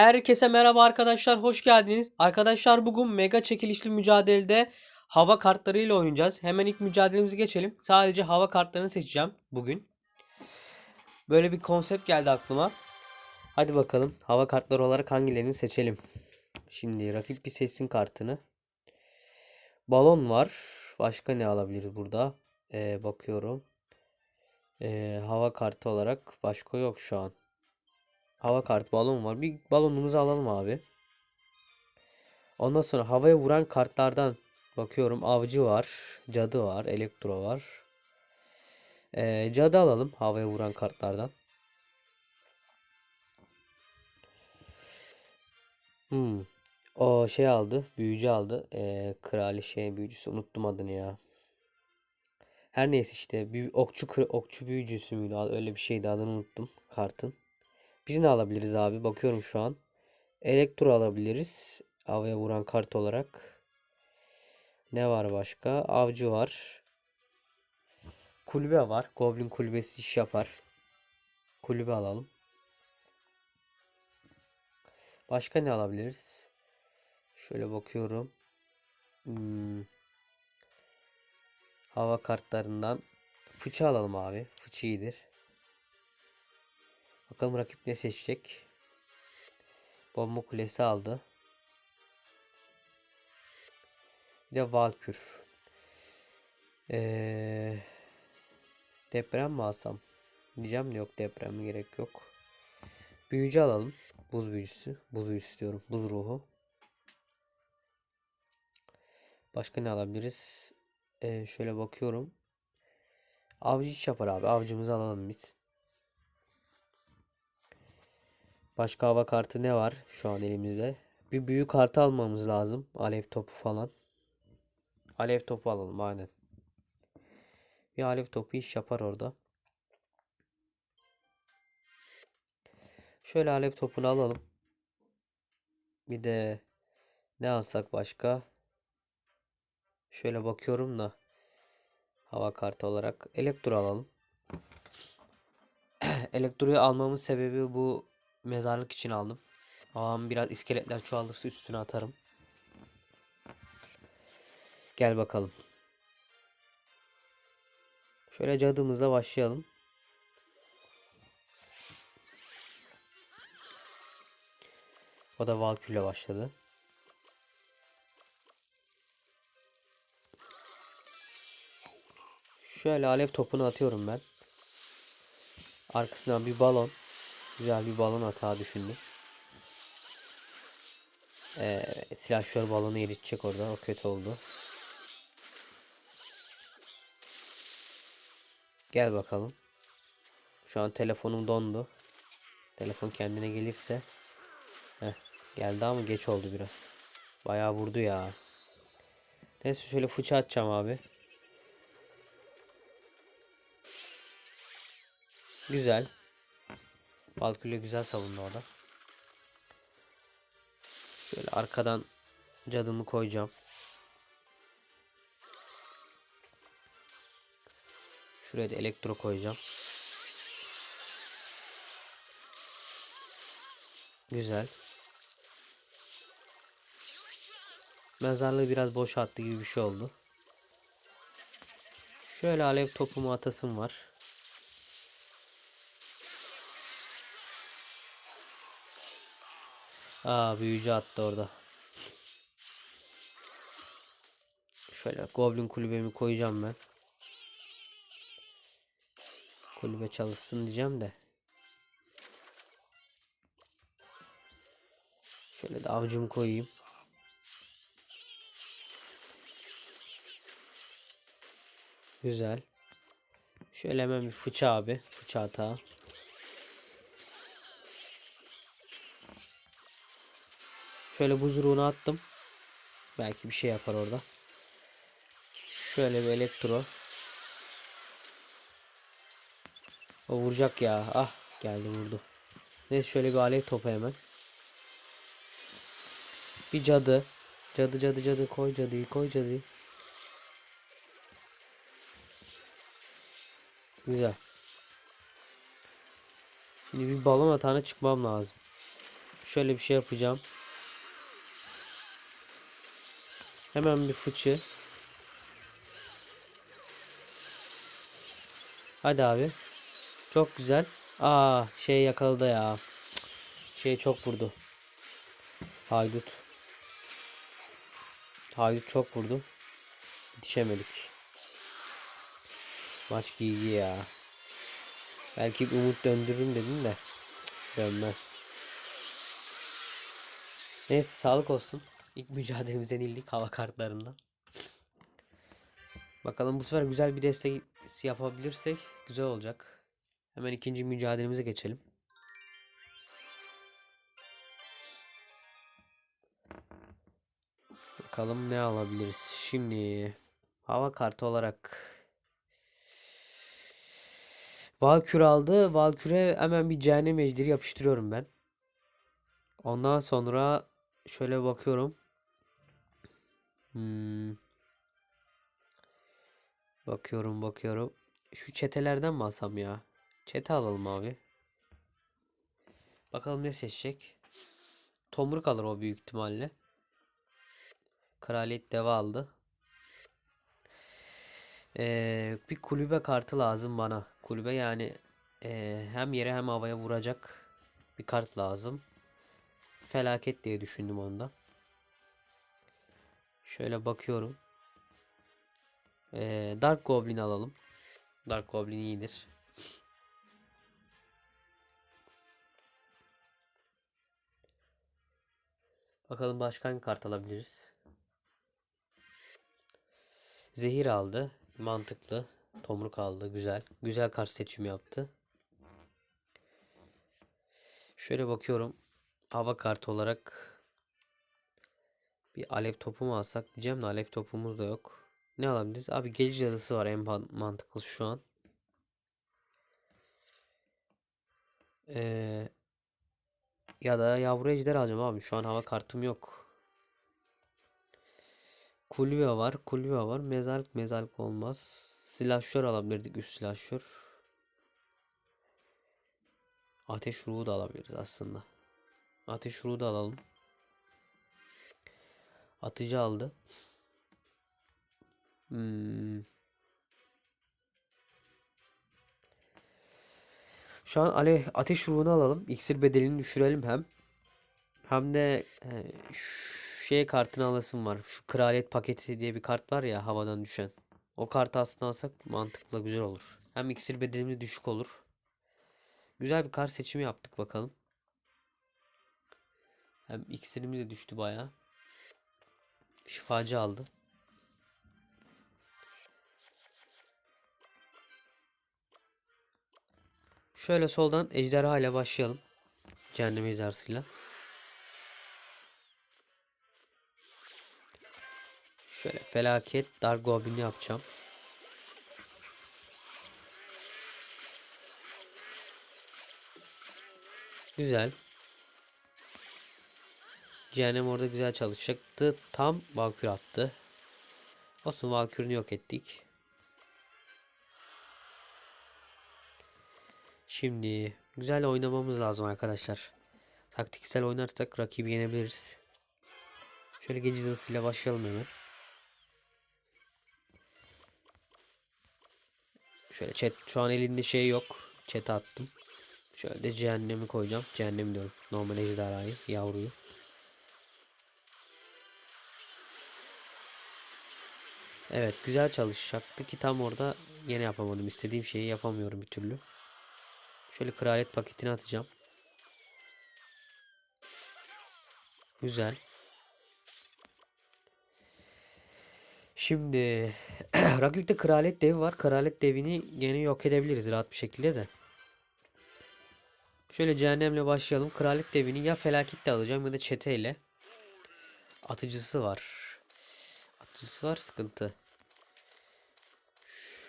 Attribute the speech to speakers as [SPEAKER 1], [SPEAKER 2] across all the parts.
[SPEAKER 1] Herkese merhaba arkadaşlar, hoş geldiniz. Arkadaşlar bugün mega çekilişli mücadelede hava kartlarıyla oynayacağız. Hemen ilk mücadelemize geçelim. Sadece hava kartlarını seçeceğim bugün. Böyle bir konsept geldi aklıma. Hadi bakalım hava kartları olarak hangilerini seçelim. Şimdi rakip bir seçsin kartını. Balon var. Başka ne alabiliriz burada? Ee, bakıyorum. Ee, hava kartı olarak başka yok şu an. Hava kartı balon var. Bir balonumuzu alalım abi. Ondan sonra havaya vuran kartlardan bakıyorum. Avcı var. Cadı var. Elektro var. Ee, cadı alalım. Havaya vuran kartlardan. Hmm. O şey aldı. Büyücü aldı. Ee, kraliçe büyücüsü. Unuttum adını ya. Her neyse işte. Bir okçu okçu büyücüsü müydü? Öyle bir şeydi adını unuttum kartın. Biz ne alabiliriz abi? Bakıyorum şu an. Elektro alabiliriz. Havaya vuran kart olarak. Ne var başka? Avcı var. Kulübe var. Goblin kulübesi iş yapar. Kulübe alalım. Başka ne alabiliriz? Şöyle bakıyorum. Hmm. Hava kartlarından fıçı alalım abi. Fıçı iyidir. Bakalım rakip ne seçecek. Bomba kulesi aldı. Bir de Valkür. Ee, deprem mi alsam? Diyeceğim de yok deprem gerek yok. Büyücü alalım. Buz büyücüsü. Buz büyücüsü diyorum. Buz ruhu. Başka ne alabiliriz? Ee, şöyle bakıyorum. Avcı iş yapar abi. Avcımızı alalım biz. Başka hava kartı ne var şu an elimizde? Bir büyük kartı almamız lazım. Alev topu falan. Alev topu alalım aynen. Bir alev topu iş yapar orada. Şöyle alev topunu alalım. Bir de ne alsak başka? Şöyle bakıyorum da hava kartı olarak elektro alalım. Elektroyu almamın sebebi bu mezarlık için aldım. Ağam biraz iskeletler çoğalırsa üstüne atarım. Gel bakalım. Şöyle cadımızla başlayalım. O da Valkür'le başladı. Şöyle alev topunu atıyorum ben. Arkasından bir balon. Güzel bir balon hata düşündüm. Ee, silahşör balonu eritecek orada. O kötü oldu. Gel bakalım. Şu an telefonum dondu. Telefon kendine gelirse. Heh, geldi ama geç oldu biraz. Bayağı vurdu ya. Neyse şöyle fıça atacağım abi. Güzel. Valkyrie güzel savundu orada. Şöyle arkadan cadımı koyacağım. Şuraya da elektro koyacağım. Güzel. Mezarlığı biraz boş attı gibi bir şey oldu. Şöyle alev topumu atasım var. Aa büyücü attı orada. Şöyle goblin kulübemi koyacağım ben. Kulübe çalışsın diyeceğim de. Şöyle de avcımı koyayım. Güzel. Şöyle hemen bir fıça abi. Fıça atağı. Şöyle buzruğunu attım. Belki bir şey yapar orada. Şöyle bir elektro. O vuracak ya. Ah geldi vurdu. Neyse şöyle bir alev topu hemen. Bir cadı. Cadı cadı cadı koy cadıyı koy cadıyı. Güzel. Şimdi bir balon atağına çıkmam lazım. şöyle bir şey yapacağım. Hemen bir fıçı. Hadi abi. Çok güzel. Aa şey yakaladı ya. Şey çok vurdu. Haydut. Haydut çok vurdu. Yetişemedik. Maç giygi ya. Belki bir umut döndürürüm dedim de. Cık, dönmez. Neyse sağlık olsun. İlk mücadelemize yenildik hava kartlarından. Bakalım bu sefer güzel bir destek yapabilirsek güzel olacak. Hemen ikinci mücadelemize geçelim. Bakalım ne alabiliriz. Şimdi hava kartı olarak Valkür aldı. Valkür'e hemen bir cehennem ejderi yapıştırıyorum ben. Ondan sonra şöyle bakıyorum. Hmm. Bakıyorum bakıyorum. Şu çetelerden mi alsam ya? Çete alalım abi. Bakalım ne seçecek. Tomruk alır o büyük ihtimalle. Kraliyet deva aldı. Ee, bir kulübe kartı lazım bana. Kulübe yani ee, hem yere hem havaya vuracak bir kart lazım. Felaket diye düşündüm onda. Şöyle bakıyorum. Ee, Dark Goblin alalım. Dark Goblin iyidir. Bakalım başka hangi kart alabiliriz? Zehir aldı. Mantıklı. Tomruk aldı. Güzel. Güzel kart seçimi yaptı. Şöyle bakıyorum. Hava kartı olarak bir alev topu mu alsak diyeceğim de alev topumuz da yok. Ne alabiliriz? Abi gece cadısı var en man- mantıklı şu an. Ee, ya da yavru ejder alacağım abi. Şu an hava kartım yok. Kulübe var. Kulübe var. Mezarlık mezarlık olmaz. Silahşör alabilirdik. Üst silahşör. Ateş ruhu da alabiliriz aslında. Ateş ruhu da alalım. Atıcı aldı. Hmm. Şu an ale ateş ruhunu alalım. İksir bedelini düşürelim hem. Hem de e, şey kartını alasım var. Şu kraliyet paketi diye bir kart var ya havadan düşen. O kartı aslında alsak mantıklı güzel olur. Hem iksir bedelimiz düşük olur. Güzel bir kart seçimi yaptık bakalım. Hem iksirimiz de düştü bayağı. Şifacı aldı. Şöyle soldan ejderha ile başlayalım. Cehennem ejderhasıyla. Şöyle felaket Dark Goblin yapacağım. Güzel. Cehennem orada güzel çalışacaktı. Tam Valkür attı. Olsun Valkür'ünü yok ettik. Şimdi güzel oynamamız lazım arkadaşlar. Taktiksel oynarsak rakibi yenebiliriz. Şöyle gece hızıyla başlayalım hemen. Şöyle chat şu an elinde şey yok. Chat'e attım. Şöyle de cehennemi koyacağım. Cehennem diyorum. Normal ejderhayı, yavruyu. Evet güzel çalışacaktı ki tam orada yine yapamadım. İstediğim şeyi yapamıyorum bir türlü. Şöyle kraliyet paketini atacağım. Güzel. Şimdi rakipte kraliyet devi var. Kraliyet devini yine yok edebiliriz rahat bir şekilde de. Şöyle cehennemle başlayalım. Kraliyet devini ya felaketle alacağım ya da çeteyle. Atıcısı var. Atıcısı var sıkıntı.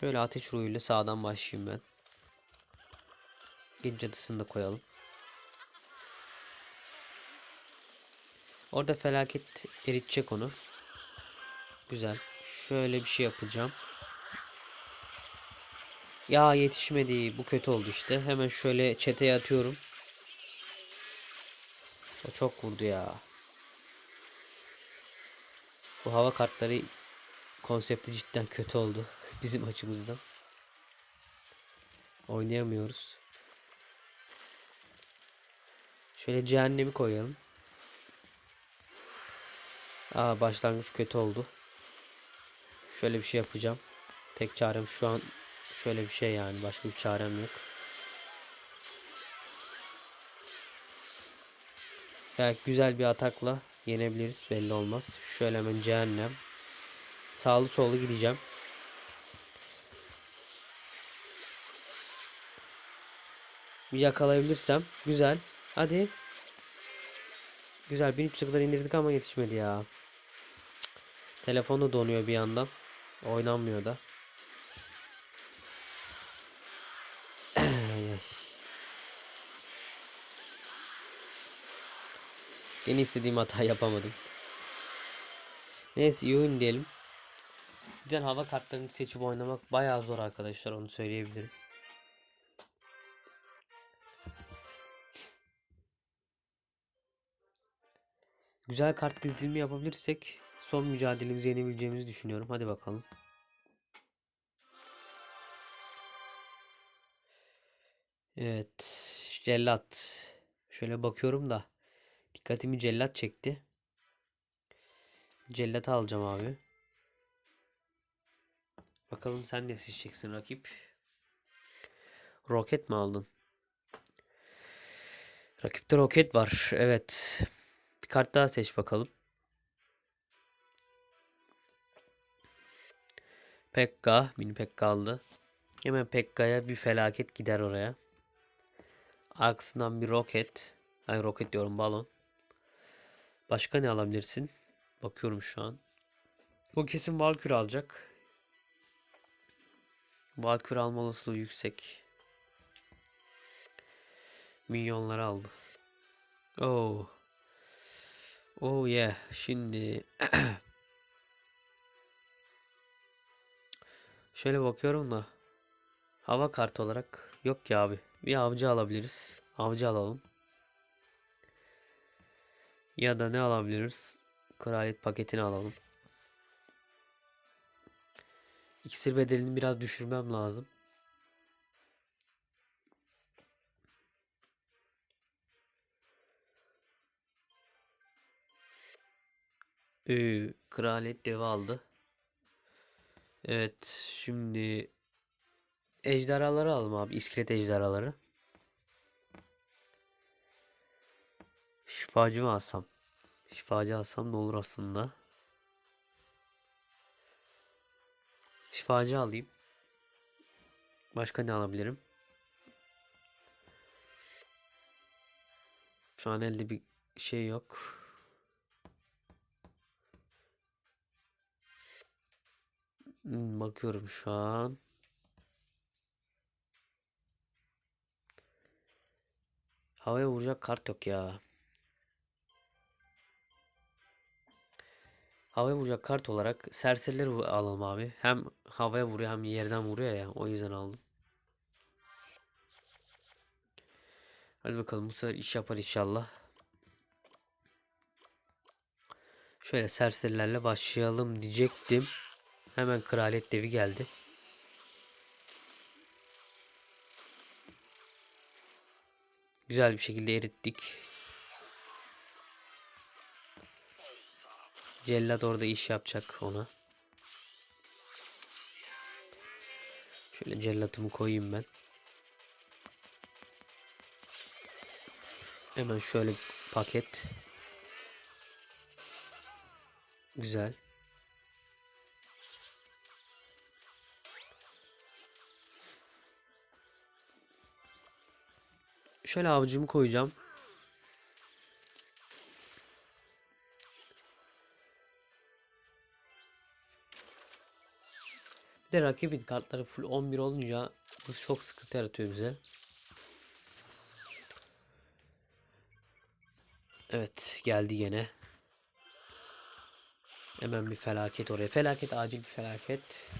[SPEAKER 1] Şöyle ateş ruhuyla sağdan başlayayım ben. Gece cadısını da koyalım. Orada felaket eritecek onu. Güzel. Şöyle bir şey yapacağım. Ya yetişmedi. Bu kötü oldu işte. Hemen şöyle çeteye atıyorum. O çok vurdu ya. Bu hava kartları konsepti cidden kötü oldu bizim açımızdan. Oynayamıyoruz. Şöyle cehennemi koyalım. Aa başlangıç kötü oldu. Şöyle bir şey yapacağım. Tek çarem şu an şöyle bir şey yani. Başka bir çarem yok. Belki güzel bir atakla yenebiliriz. Belli olmaz. Şöyle hemen cehennem. Sağlı sollu gideceğim. Bir yakalayabilirsem. Güzel. Hadi. Güzel 1300'e kadar indirdik ama yetişmedi ya. Cık. Telefon donuyor bir yandan. Oynanmıyor da. Yine istediğim hata yapamadım. Neyse iyi oyun diyelim. Cidden hava kartlarını seçip oynamak bayağı zor arkadaşlar onu söyleyebilirim. Güzel kart dizilimi yapabilirsek son mücadelemizi yenebileceğimizi düşünüyorum. Hadi bakalım. Evet. Cellat. Şöyle bakıyorum da dikkatimi cellat çekti. Cellat alacağım abi. Bakalım sen ne seçeceksin rakip. Roket mi aldın? Rakipte roket var. Evet. Kart daha seç bakalım. Pekka. Mini Pekka aldı. Hemen Pekka'ya bir felaket gider oraya. Arkasından bir roket. Ay roket diyorum balon. Başka ne alabilirsin? Bakıyorum şu an. Bu kesin Valkyrie alacak. Valkyrie alma olasılığı yüksek. Minyonları aldı. Oh. Oh yeah. Şimdi şöyle bakıyorum da hava kartı olarak yok ki abi. Bir avcı alabiliriz. Avcı alalım. Ya da ne alabiliriz? Kraliyet paketini alalım. İksir bedelini biraz düşürmem lazım. Ee, kraliyet devi aldı. Evet, şimdi ejderhaları alalım abi. İskelet ejderhaları. Şifacı mı alsam? Şifacı alsam ne olur aslında. Şifacı alayım. Başka ne alabilirim? Şu an elde bir şey yok. Bakıyorum şu an. Havaya vuracak kart yok ya. Havaya vuracak kart olarak serserileri alalım abi. Hem havaya vuruyor hem yerden vuruyor ya. O yüzden aldım. Hadi bakalım bu sefer iş yapar inşallah. Şöyle serserilerle başlayalım diyecektim. Hemen kraliyet devi geldi. Güzel bir şekilde erittik. Cellat orada iş yapacak ona. Şöyle cellatımı koyayım ben. Hemen şöyle paket. Güzel. Şöyle avucumu koyacağım. Bir de rakibin kartları full 11 olunca bu çok sıkıntı yaratıyor bize. Evet geldi gene. Hemen bir felaket oraya. Felaket acil bir felaket.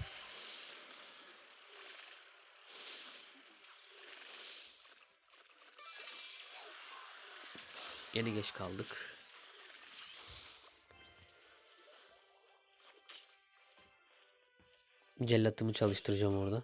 [SPEAKER 1] Yine geç kaldık. Cellatımı çalıştıracağım orada.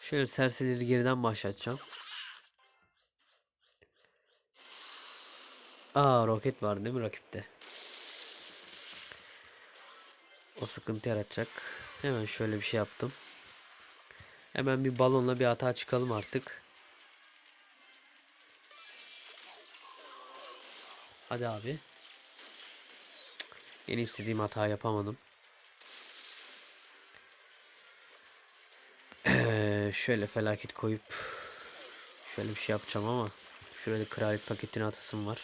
[SPEAKER 1] Şöyle serserileri geriden başlatacağım. Aa roket var değil mi rakipte? O sıkıntı yaratacak. Hemen şöyle bir şey yaptım. Hemen bir balonla bir hata çıkalım artık. Hadi abi. Yeni istediğim hata yapamadım. Şöyle felaket koyup şöyle bir şey yapacağım ama şurada kraliyet paketini atasım var.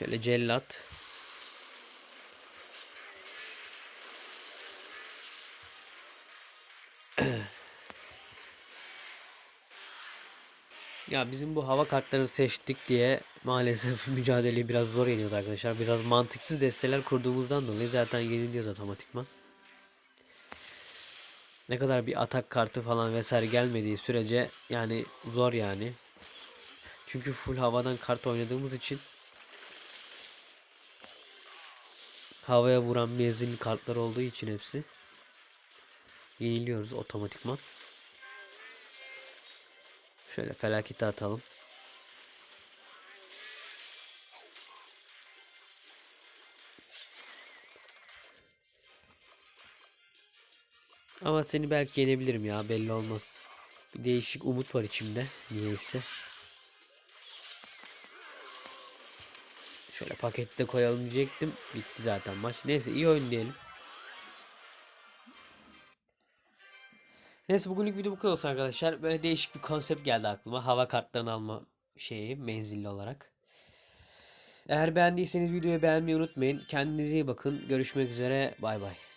[SPEAKER 1] Şöyle cellat. Ya bizim bu hava kartlarını seçtik diye maalesef mücadeleyi biraz zor yeniyordu arkadaşlar. Biraz mantıksız desteler kurduğumuzdan dolayı zaten yeniliyoruz otomatikman. Ne kadar bir atak kartı falan vesaire gelmediği sürece yani zor yani. Çünkü full havadan kart oynadığımız için havaya vuran menzilli kartlar olduğu için hepsi yeniliyoruz otomatikman. Şöyle felaketi atalım. Ama seni belki yenebilirim ya belli olmaz. Bir değişik umut var içimde niyeyse. Şöyle pakette koyalım diyecektim. Bitti zaten maç. Neyse iyi oyun diyelim. Neyse bugünlük video bu kadar olsun arkadaşlar. Böyle değişik bir konsept geldi aklıma. Hava kartlarını alma şeyi menzilli olarak. Eğer beğendiyseniz videoyu beğenmeyi unutmayın. Kendinize iyi bakın. Görüşmek üzere. Bay bay.